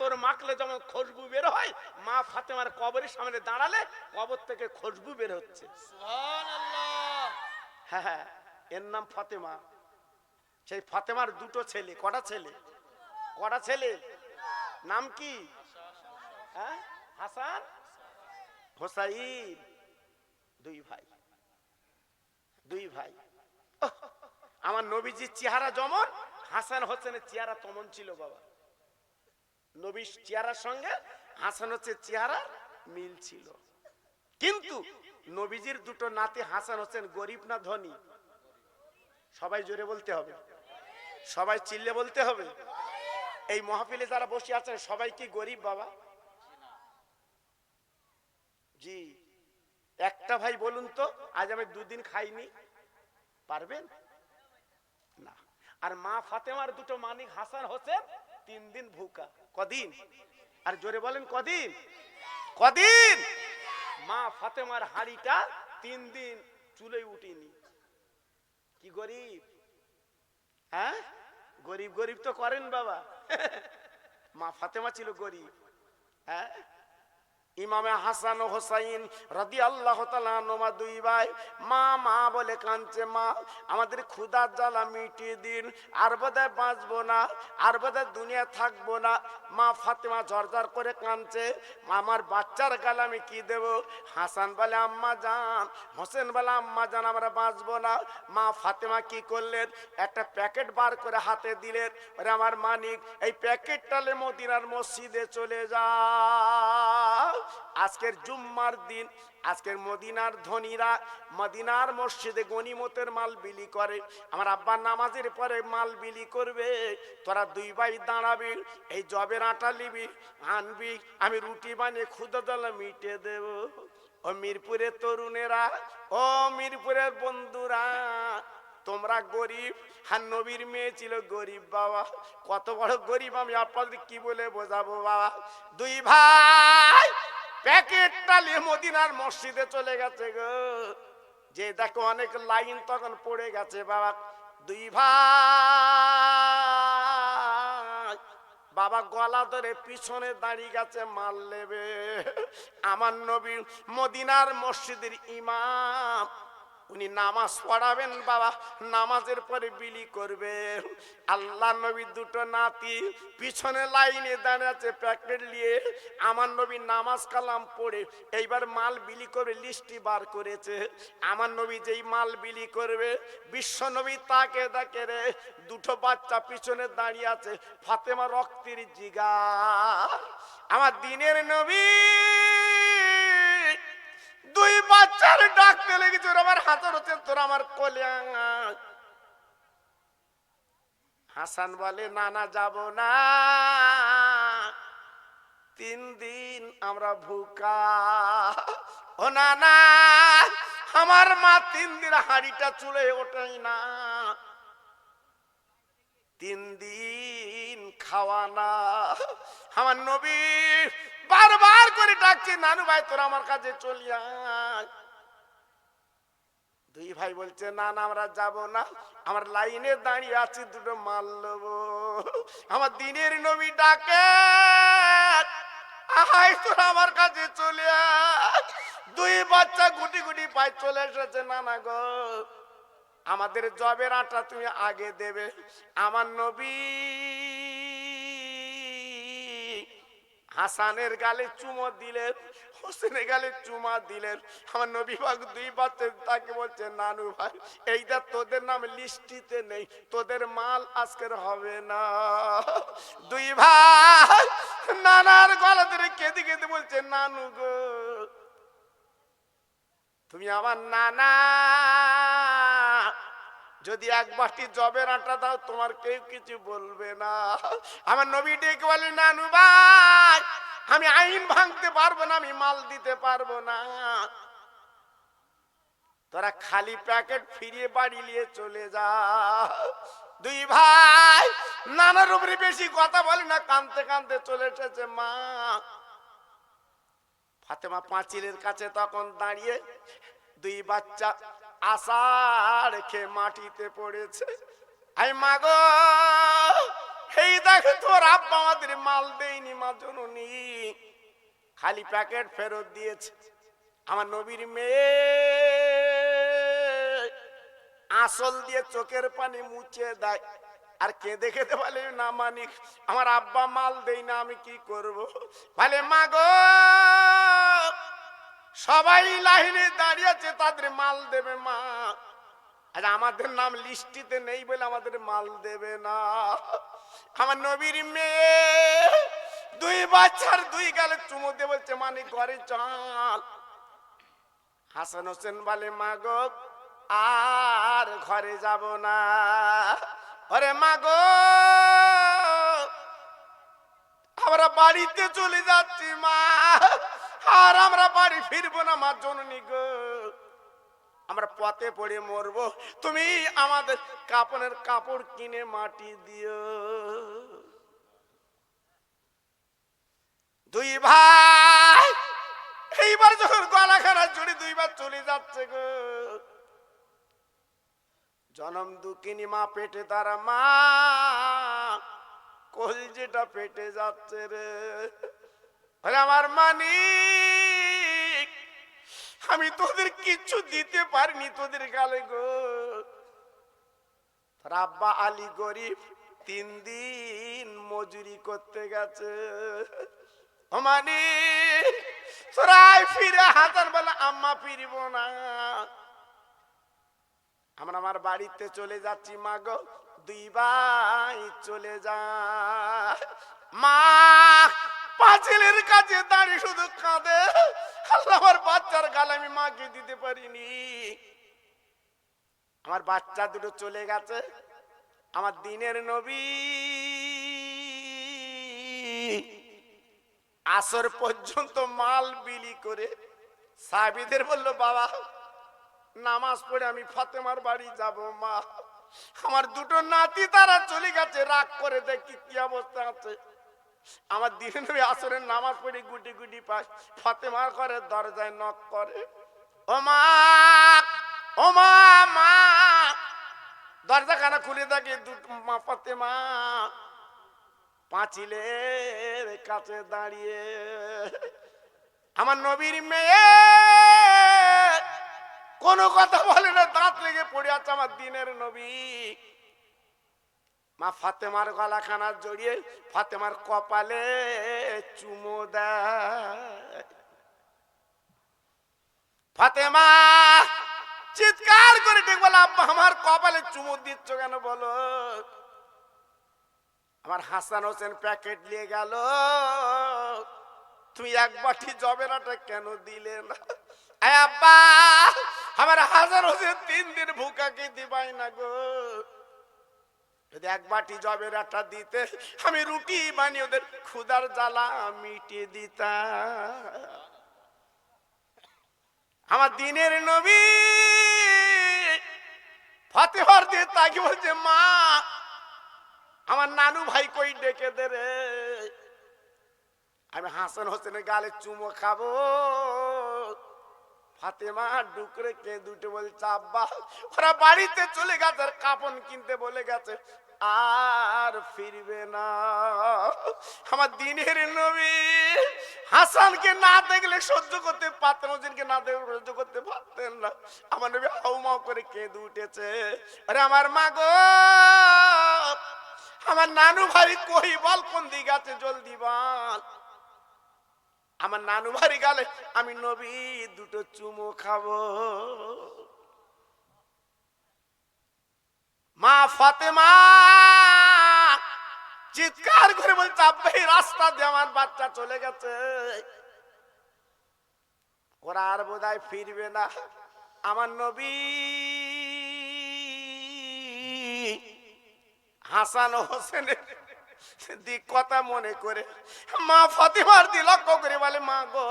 আতর মাখলে যেমন খুশবু বের হয় মা ফাতেমার কবরের সামনে দাঁড়ালে কবর থেকে খুশবু বের হচ্ছে। হ্যাঁ হ্যাঁ এর নাম ফাতেমা। সেই ফাতেমার দুটো ছেলে কটা ছেলে? কটা ছেলে? নাম কি? হ্যাঁ হাসান হোসাইন। দুই ভাই দুই ভাই। আমার নবীজির চেহারা যেমন হাসান হোসেনের চেহারা তেমন ছিল বাবা। নবীর চেহারার সঙ্গে হাসান হচ্ছে চেহারা মিল ছিল। কিন্তু নবীজির দুটো নাতি হাসান হোসেন গরিব না ধনী? সবাই জোরে বলতে হবে। সবাই চিল্লে বলতে হবে। এই মহাফিলে যারা বসে আছেন, সবাই কি গরিব বাবা? জি। একটা ভাই বলুন তো, আজ আমি দুদিন খাইনি। পারবেন? না। আর মা ফাতেমার দুটো মানিক হাসান হোসেন তিন দিন ভুকা। কদিন? আর জোরে বলেন, কদিন? কদিন? মা ফাতেমার হাড়িটা তিন দিন চুলে উঠিনি। কি গরিব? হ্যাঁ? গরিব গরিব তো করেন বাবা। মা ফাতেমা ছিল গরিব। হ্যাঁ? ইমামে হাসান ও হোসাইন রাদি আল্লাহ মা দুই ভাই, মা মা বলে কাঁদছে, মা, আমাদের ক্ষুদার জ্বালা মিটিয়ে দিন, আর বোধহয় বাঁচবো না, আর বোধহয় দুনিয়া থাকব না। মা ফাতেমা ঝরঝর করে কাঁদছে, আমার বাচ্চার গালে আমি কি দেব? হাসান বলে, আম্মা জান হোসেন বলে, আম্মা জান আমরা বাঁচবো না। মা ফাতেমা কি করলেন? একটা প্যাকেট বার করে হাতে দিলেন। ওরে আমার মানিক এই প্যাকেটটালে মদিনার মসজিদে চলে যা। আজকের জুম্মার দিন, আজকের মদিনার ধনীরা মদিনার মসজিদে গনিমতের মাল বিলি করে। আমার আব্বা নামাজের পরে মাল বিলি করবে। তোরা দুই ভাই দাঁড়াবি, এই জবের আটা নিবি, আনবি, আমি রুটি বানিয়ে দলা মিটে দেব। ও মিরপুরের তরুণেরা, ও মিরপুরের বন্ধুরা, তোমরা গরিব আর নবীর মেয়ে ছিল গরিব বাবা। কত বড় গরিব আমি আপনাদের কি বলে বোঝাবো বাবা? দুই ভাই প্যাকেটটা নিয়ে মদিনার মসজিদে চলে গেছে গো। যে দেখো অনেক লাইন তখন পড়ে গেছে, বাবা। দুই ভাই, বাবা গলা ধরে পিছনে দাঁড়িয়ে গেছে, মাল নেবে। আমার নবী মদিনার মসজিদের ইমাম উনি নামাজ পড়াবেন বাবা, নামাজের পরে বিলি করবে আল্লাহ নবী দুটো নাতি পিছনে লাইনে দাঁড়িয়ে আছে প্যাকেট নিয়ে। আমার নবী নামাজ কালাম পড়ে এইবার মাল বিলি করে লিস্টি বার করেছে। আমার নবী যেই মাল বিলি করবে, বিশ্ব নবী তাকে দেখে রে, দুটো বাচ্চা পিছনে দাঁড়িয়ে আছে, ফাতেমা রক্তের জিগা আমার দিনের নবী দুই বাচ্চার ডাকতে লেগেছে, ওরা আমার হাতের হচ্ছে, তোর আমার কোলে। হাসান বলে, না না, যাব না। তিন দিন আমরা ভুকা। ও, না না, আমার মা তিন দিন হাড়িটা চুলে ওঠেই না। তিন দিন খাওয়া না। আমার নবী বারবার করে ডাকছে, নানু ভাই, তোরা আমার কাছে চলিয়া দুই ভাই বলছে, না না, আমরা যাব না। আমার লাইনে দাঁড়িয়ে আছি দুটো মাল আমার দিনের নবী ডাকে আহাই তোরা আমার কাছে চলে। দুই বাচ্চা গুটি গুটি পাই চলে এসেছে, নানা গো, আমাদের জবের আটা তুমি আগে দেবে। আমার নবী হাসানের গালে চুমো দিলেন, হোসেনের গালে চুমা দিলেন। আমার নবী বাগ দুই বাচ্চা তাকে বলছে, নানু ভাই এইটা তোদের নাম লিস্টিতে নেই, তোদের মাল আজকের হবে না। দুই ভাই নানার গলা ধরে কেঁদে কেঁদে বলছে, নানু গো, তুমি আমার নানা যদি এক বাটি জবের আটা দাও, তোমার কেউ কিছু বলবে না। আমার নবী ডেকে বলে নানু ভাই, আমি আইন ভাঙতে পারব না, আমি মাল দিতে পারব না। তোরা খালি প্যাকেট ফিরিয়ে বাড়ি নিয়ে চলে যা। দুই ভাই নানার উপরে বেশি কথা বলে না কানতে কানতে চলে এসেছে মা। ফাতেমা পাঁচিলের কাছে তখন দাঁড়িয়ে দুই বাচ্চা আশা রেখে মাটিতে পড়েছে। আই মাগো এই দেখে তোর আব্বা আমাদের মাল দেয়নি, মা জননী। খালি প্যাকেট ফেরত দিয়েছে। আমার নবীর মেয়ে আসল দিয়ে চোখের পানি মুছে দেয়। আর কেঁদে খেতে বলে, না মানিক, আমার আব্বা মাল দেই না, আমি কি করব? বলে, মা গো সবাই লাইনে দাঁড়িয়েছে, তাদের মাল দেবে মা। আর আমাদের নাম লিস্টিতে নেই বলে আমাদের মাল দেবে না। আমার নবীর মেয়ে দুই বাচ্চার দুই গালে চুমো দিয়ে বলছে মানে ঘরে চল। হাসান হোসেন বলে, মা গো, আর ঘরে যাব না। ওরে মা গো, আমরা বাড়িতে চলে যাচ্ছি মা। আর আমরা বাড়ি ফিরবো না, মা জননী গো। আমরা পথে পড়ে মরবো। তুমি আমাদের কাপড়ের কাপড় কিনে মাটি দিও। দুই ভাই, এইবার যখন গলা খানা জুড়ে দুইবার চলে যাচ্ছে গো। জনম দুঃখিনী মা, পেটে তারা মা, কলজেটা পেটে যাচ্ছে রে। আমার মানিক, আমি তোদের কিচ্ছু দিতে পারিনি তোদের গালে গো। তোর আব্বা আলী গরিব, তিন দিন মজুরি করতে গেছে। ও মানিক তোরাই ফিরে হাতার বেলা আম্মা ফিরব না। আমরা আমার বাড়িতে চলে যাচ্ছি, মা গো, দুই ভাই চলে যা। মা পাঁচিলের কাছে দাঁড়িয়ে শুধু কাঁদে। আমার বাচ্চার গালে আমি মাকে দিতে পারিনি। আমার বাচ্চা দুটো চলে গেছে। আমার দিনের নবী। আসর পর্যন্ত মাল বিলি করে সাবিদের বলল, বাবা, নামাজ পড়ে আমি ফাতেমার বাড়ি যাব, মা। আমার দুটো নাতি তারা চলে গেছে, রাগ করে দেখি কি অবস্থা আছে। আমার দিনে আসরের নামাজ পড়ে গুটি গুটি পাস ফাতেমার ঘরে দরজায় নক করে, ও মা ও মা দরজা খানা খুলে দুটো মা ফাতেমা পাঁচিলের কাছে দাঁড়িয়ে, আমার নবীর মেয়ে, কোনো কথা বলে না, দাঁত লেগে পড়ে আছে আমার দিনের নবী। মা ফাতেমার গলা খানা জড়িয়ে ফাতেমার কপালে চুমো ফাতেমা, চিৎকার করে ঠিক বলে আব্বা, আমার কপালে চুমু দিচ্ছ কেন বলো? আমার হাসান হোসেন প্যাকেট নিয়ে গেল। তুমি এক বাটি জবেরাটা কেন দিলে না? আব্বা, আমার হাসান হোসেন তিন দিন ভুকা খেতে পাই না গো। যদি এক বাটি জবেরাটা দিতে, আমি রুটি বানিয়ে ওদের ক্ষুদার জ্বালা মিটিয়ে দিতাম। আমার দিনের নবী ফতেহর দিয়ে তাকে বলছে, মা, আমার নানু ভাই কই ডেকে দে রে? আমি হাসান হোসেনের গালে চুমো খাব। ফাতেমা ডুকরে কে দুটো বলছে আব্বা ওরা বাড়িতে চলে গেছে আর কাপন কিনতে বলে গেছে। আর ফিরবে না। আমার দিনের নবী হাসানকে না দেখলে সহ্য করতে পারতেন হোসেনকে না দেখলে সহ্য করতে পারতেন না। আমার নবী হাউমাউ করে কেঁদে উঠেছে আরে আমার মা গো, আমার নানু ভাই কই বল, কোন দিকে আছে? জলদি বল। আমার নানু ভাই গেলে আমি নবী দুটো চুমো খাব। মা ফাতেমা চিৎকার করে বলছে, আব্বা, এই রাস্তা দিয়ে আমার বাচ্চা চলে গেছে। ওরা আর বোধহয় ফিরবে না। আমার নবী হাসান হোসেনের দিক কথা মনে করে। মা ফাতিমার দি লক্ষ্য করে বলে, মা গো,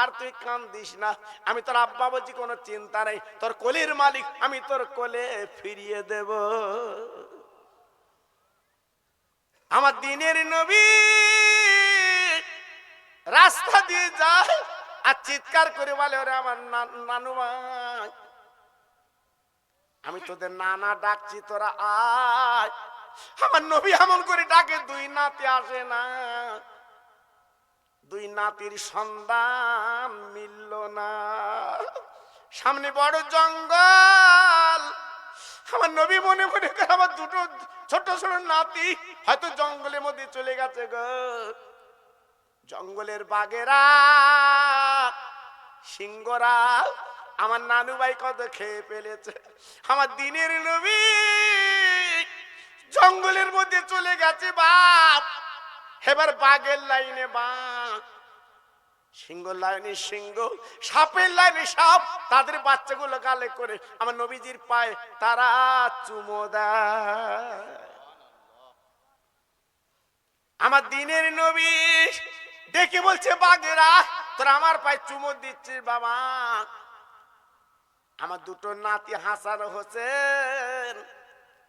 আর তুই কান্দিস না। আমি তোর আব্বা বলছি, কোনো চিন্তা নেই। তোর কোলের মালিক, আমি তোর কোলে ফিরিয়ে দেব। আমার দিনের নবী রাস্তা দিয়ে যায় আর চিৎকার করে বলে, ওরে আমার নানু আমি তোদের নানা ডাকছি, তোরা আয়। আমার নবী এমন করে ডাকে, দুই নাতি আসে না। দুই নাতির সন্ধান মিলল না। সামনে বড় জঙ্গল। আমার নবী মনে মনে করে, আমার দুটো ছোট ছোট নাতি হয়তো জঙ্গলের মধ্যে চলে গেছে গো। জঙ্গলের বাগেরা, সিংহরা, আমার নানু ভাই কত খেয়ে ফেলেছে। আমার দিনের নবী জঙ্গলের মধ্যে চলে গেছে বাপ। এবার বাঘের লাইনে বাঘ। সিংহ লাইনে সিংহ, সাপের লাইনে সাপ। তাদের বাচ্চাগুলো গালে করে আমার নবীজির পায়ে তারা চুমো আমার দিনের নবী ডেকে বলছে, বাঘেরা, তোরা আমার পায়ে চুমো দিচ্ছিস বাবা। আমার দুটো নাতি হাসান হোসেন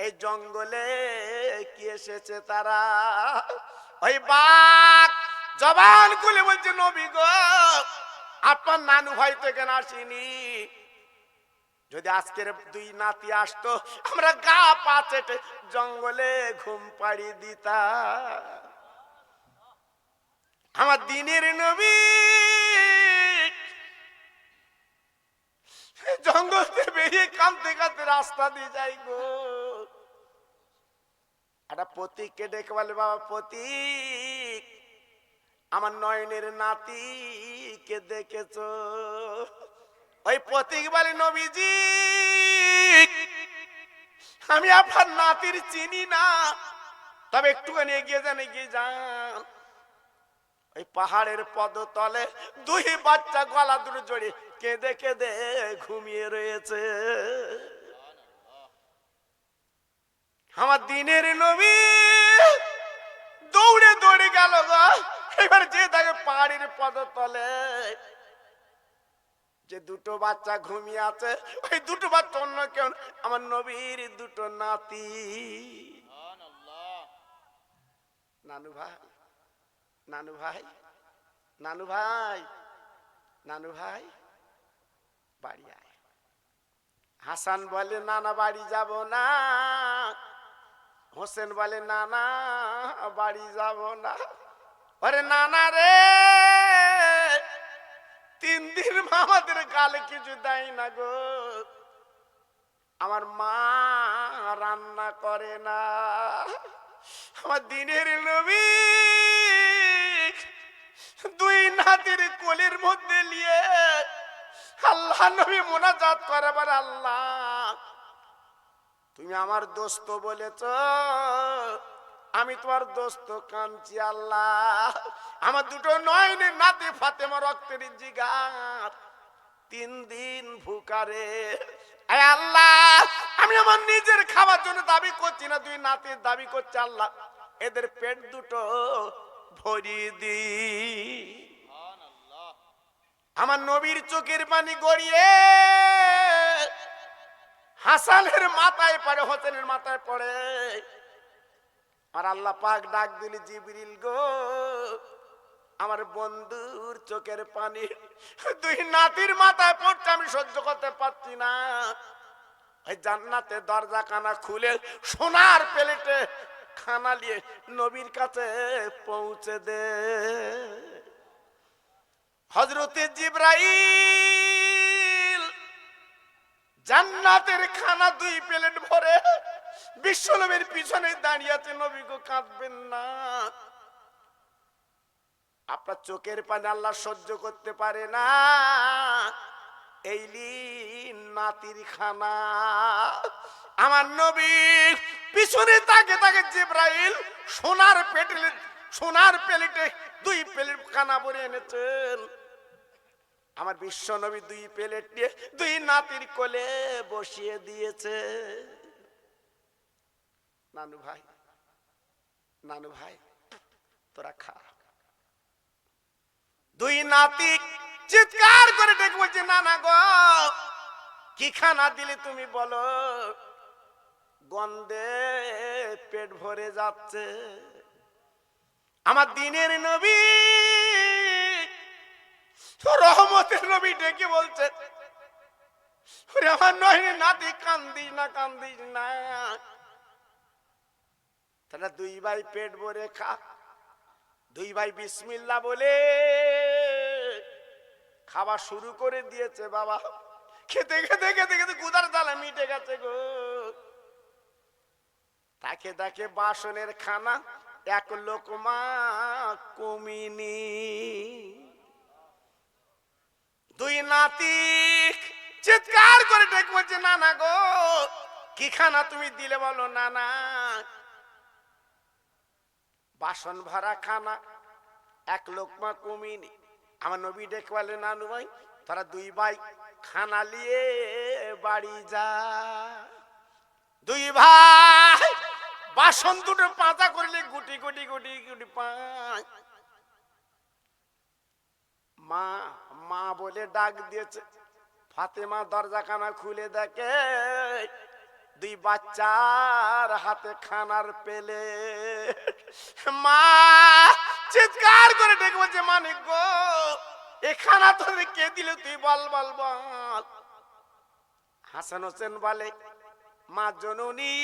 এই জঙ্গলে কি এসেছে তারা? ওই বাঘ, জবান খুলে বলছে, নবী গো, আপনার নানু ভাই তো এখানে আসেনি। যদি আজকের দুই নাতি আসতো, আমরা গা পা চেটে জঙ্গলে ঘুম পাড়ি দিতা আমার দিনের নবী, জঙ্গল থেকে বেরিয়ে কাঁদতে কাঁদতে রাস্তা দিয়ে যাই গো। একটা প্রতীককে ডেকে বলে, বাবা, প্রতীক, আমার নয়নের নাতিকে দেখেছ? ওই প্রতীক বলে, নবীজি, আমি আপনার নাতির চিনি না। তবে একটুখানি এগিয়ে যান এগিয়ে যান। ওই পাহাড়ের পদতলে দুই বাচ্চা গলা দুটো জড়ে কেঁদে কেঁদে ঘুমিয়ে রয়েছে। আমার দিনের নবী। দৌড়ে দৌড়ে গেল এবার যে তাকে পাহাড়ের পদতলে। যে দুটো বাচ্চা ঘুমিয়ে আছে, ওই দুটো বাচ্চা অন্য কেউ আমার নবীর দুটো নাতি। নানু ভাই নানু ভাই নানু ভাই নানু ভাই, বাড়ি আয়। হাসান বলে, নানা বাড়ি যাব না। হোসেন বলে, নানা, বাড়ি যাব না। ওরে, নানা রে, তিন দিন আমাদের গালে কিছু দেয় না গো। আমার মা রান্না করে না। আমার দিনের নবী দুই নাতির কোলের মধ্যে নিয়ে আল্লাহ নবী মোনাজাত করাবার আল্লাহ তুমি আমার দোস্ত বলেছ আমি তোমার দোস্ত কাঁদছি আল্লাহ। আমার দুটো নয়নের নাতি ফাতেমা রক্তের জিগার তিন দিন ভুকারে। আল্লাহ আমি আমার নিজের খাবার জন্য দাবি করছি না তুই নাতির দাবি করছে আল্লাহ। এদের পেট দুটো ভরি দি। আমার নবীর চোখের পানি গড়িয়ে হাসানের মাথায় পড়ে, হোসেনের মাথায় পড়ে। আর আল্লাহ পাক ডাক দিলি, জিবরিল গো, আমার বন্ধুর চোখের পানি, দুই নাতির মাথায় পড়ছে, আমি সহ্য করতে পারছি না। ওই জান্নাতে দরজা কানা খুলে সোনার প্লেটে খানা নিয়ে নবীর কাছে পৌঁছে দে। হজরতে জিব্রাইল জান্নাতের খানা দুই প্লেট ভরে বিশ্বনবীর পিছনে দাঁড়িয়ে আছে, নবী গো, কাঁদবেন না। আপনার চোখের পানি আল্লাহ সহ্য করতে পারে না। এই নাতির খানা। আমার নবী পিছনে তাকে তাকে জিব্রাইল সোনার পেটেলে সোনার প্লেটে দুই প্লেট খানা ভরে এনেছেন। আমার বিশ্ব নবী দুই প্লেট নিয়ে দুই নাতির কোলে বসিয়ে দিয়েছে। নানু ভাই নানু ভাই, তোরা খা। দুই নাতি চিৎকার করে ডেকে বলছে, নানা গো, কি খানা দিলে তুমি বলো? গন্ধে পেট ভরে যাচ্ছে। আমার দিনের নবী রহমতের নবী ডেকে বলছে আমার নয় নাতি কান্দিস না কান্দিস না। তাহলে দুই ভাই পেট ভরে খা। দুই ভাই বিসমিল্লা বলে, খাওয়া শুরু করে দিয়েছে বাবা। খেতে খেতে খেতে খেতে কুদার জ্বালা মিটে গেছে গো। তাকে তাকে বাসনের খানা এক লোকমা কমিনি। দুই নাতি চিৎকার করে ডেকে বলছে না না গো, কি খানা তুমি দিলে বলো না না বাসন ভরা খানা, এক লোকমা কমিনি। আমার নবী ডেকে বলে, নানু ভাই, তারা দুই ভাই খানা নিয়ে বাড়ি যা। দুই ভাই বাসন দুটো পাতা করলে গুটি গুটি গুটি গুটি পাঁচ মা মা বলে ডাক দিয়েছে, ফাতেমা দরজা দরজাখানা খুলে দেখে, দুই বাচ্চার হাতে খানার পেলে। মা চিৎকার করে ডেকে বলছে মানিক গো, এ খানা তোদের কে দিল তুই বল বল বল। হাসান হোসেন বলে, মা জননী,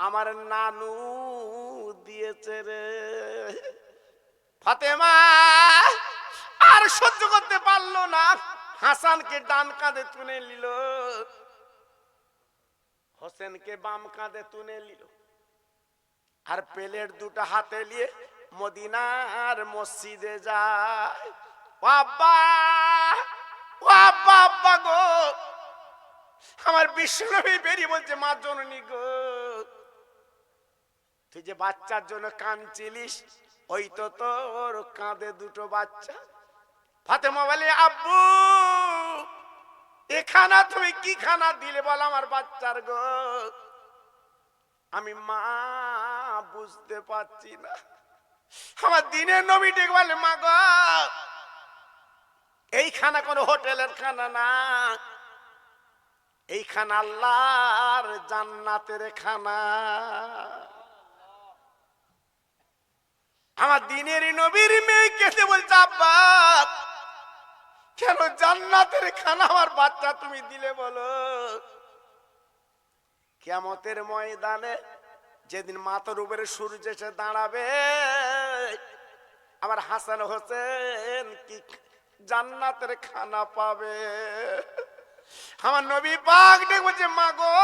আমার নানু দিয়েছে রে। ফাতেমা, আর সহ্য করতে পারল না। হাসানকে ডান কাঁধে তুলে নিল। হোসেনকে বাম কাঁধে তুলে নিল। আর প্লেট দুটো হাতে নিয়ে মদিনার মসজিদে যায়। গো। আমার বিষ্ণুনবী বেরিয়ে বলছে, মা জননী গো। তুই যে বাচ্চার জন্য কাঁদছিলিস, ওই তো তোর কাঁধে দুটো বাচ্চা। ফাতেমা বলে, আব্বু এখানা খানা তুমি কি খানা দিলে বল আমার বাচ্চার গো? আমি, মা, বুঝতে পারছি না। আমার দিনের নবী ডেকে বলে, মা গো, এই খানা কোনো হোটেলের খানা না। এই খানা আল্লাহর জান্নাতের খানা। আমার দিনের নবীর মেয়ে কেটে বলছে, আব্বা, কেন জান্নাতের খানা আমার বাচ্চা তুমি দিলে বলো? কেমতের ময়দানে যেদিন মাথার উপরে সূর্য এসে দাঁড়াবে আমার হাসান হোসেন কি জান্নাতের খানা পাবে? আমার নবী পাক ডেকে বলছে, মা গো,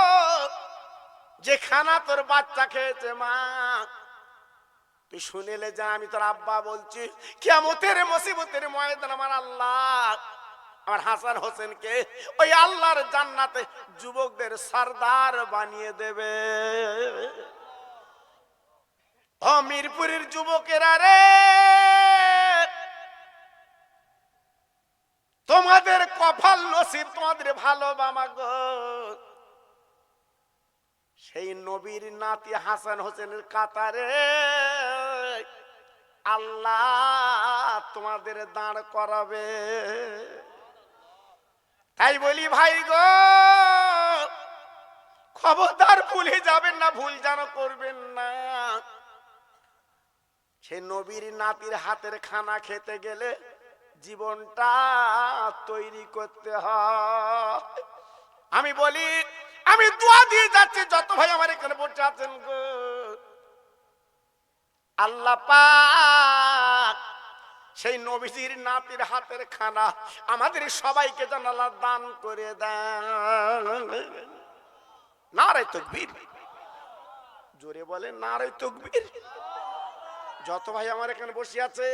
যে খানা তোর বাচ্চা খেয়েছে, মা তুই শুনেলে যা, আমি তোর আব্বা বলছি কেমতের মুসিবতের ময়দান আমার আল্লাহ। আমার হাসান হোসেনকে ওই আল্লাহর জান্নাতে যুবকদের সর্দার বানিয়ে দেবে। ও মিরপুরের যুবকেরা রে, তোমাদের কপাল নসিব, তোমাদের ভালো বামা গো? সেই নবীর নাতি হাসান হোসেনের কাতারে আল্লাহ তোমাদের দাঁড় করাবে। তাই বলি, ভাই গো, খবরদার ভুলে যাবেন না, ভুল যেন করবেন না। সে নবীর নাতির হাতের খানা খেতে গেলে জীবনটা তৈরি করতে হয়। আমি বলি, আমি দোয়া দিয়ে যাচ্ছি, যত ভাই আমার এখানে বসে আছেন গো। আল্লাহ পাক সেই নবীজির নাতির হাতের খানা আমাদের সবাইকে আল্লাহ দান করে দেন। তকবীর। জোরে বলে নারে তকবীর। যত ভাই আমার এখানে বসে আছে,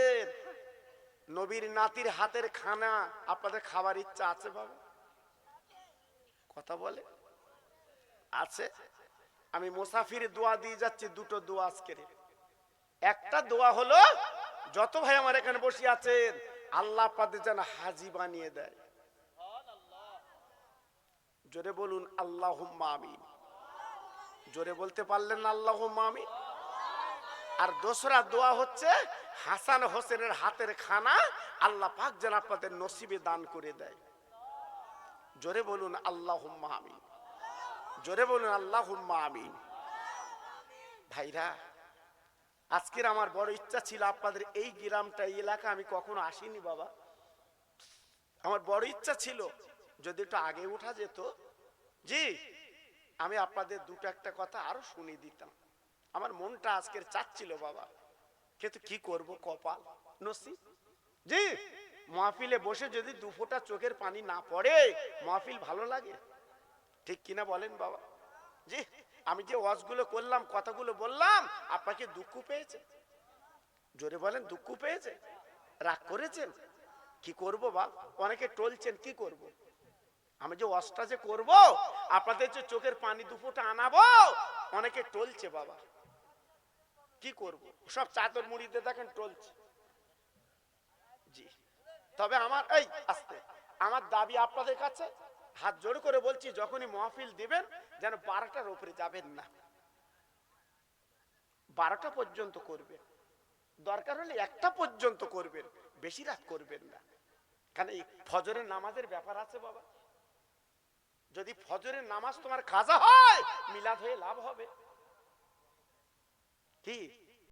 নবীর নাতির হাতের খানা আপনাদের খাবার ইচ্ছা আছে বাবা? কথা বলে? আছে। আমি মুসাফির দোয়া দিয়ে যাচ্ছি, দুটো দোয়া আজকের। একটা দোয়া হলো, যত ভাই আমার এখানে বসে আছেন, আল্লাহ পাদের যেন হাজি বানিয়ে দেয়। জোরে বলুন আল্লাহ আমিন। জোরে বলতে পারলেন না আল্লাহ আমিন? আর দোসরা দোয়া হচ্ছে, হাসান হোসেনের হাতের খানা আল্লাহ পাক যেন আপনাদের নসিবে দান করে দেয়। জোরে বলুন আল্লাহ আমিন। জোরে বলুন আল্লাহ আমিন। ভাইরা আজকের আমার বড় ইচ্ছা ছিল আপনাদের এই গ্রামটা, এই এলাকা আমি কখনো আসিনি বাবা। আমার বড় ইচ্ছা ছিল যদি একটু আগে উঠা যেত। জি, আমি আপনাদের দুটো একটা কথা আরও শুনিয়ে দিতাম। আমার মনটা আজকের চাচ্ছিল বাবা, কিন্তু কি করব কপাল নসি জি, মাহফিলে বসে যদি দু ফোঁটা চোখের পানি না পড়ে, মাহফিল ভালো লাগে? ঠিক কিনা বলেন বাবা। জি। আমি যে ওয়াজগুলো করলাম, কথাগুলো বললাম, আপনাকে দুঃখ পেয়েছে? জোরে বলেন, দুঃখ পেয়েছে? রাগ করেছেন? কি করব বা অনেকে টলছেন, কি করব? আমি যে ওয়াজটা যে করব, আপনাদের যে চোখের পানি দুপুরটা আনাবো, অনেকে টলছে বাবা। কি করব? সব চাদর মুড়িতে দেখেন টলছে। জি। তবে আমার, এই, আস্তে। আমার দাবি আপনাদের কাছে? হাত জোড় করে বলছি, যখনই মহফিল দিবেন যেন বারোটার উপরে যাবেন না। বারোটা পর্যন্ত করবেন। দরকার হলে একটা পর্যন্ত করবেন, বেশি রাত করবেন না। কারণ এই ফজরের নামাজের ব্যাপার আছে বাবা? যদি ফজরের নামাজ তোমার কাজা হয়, মিলাদ হয়ে লাভ হবে। কি?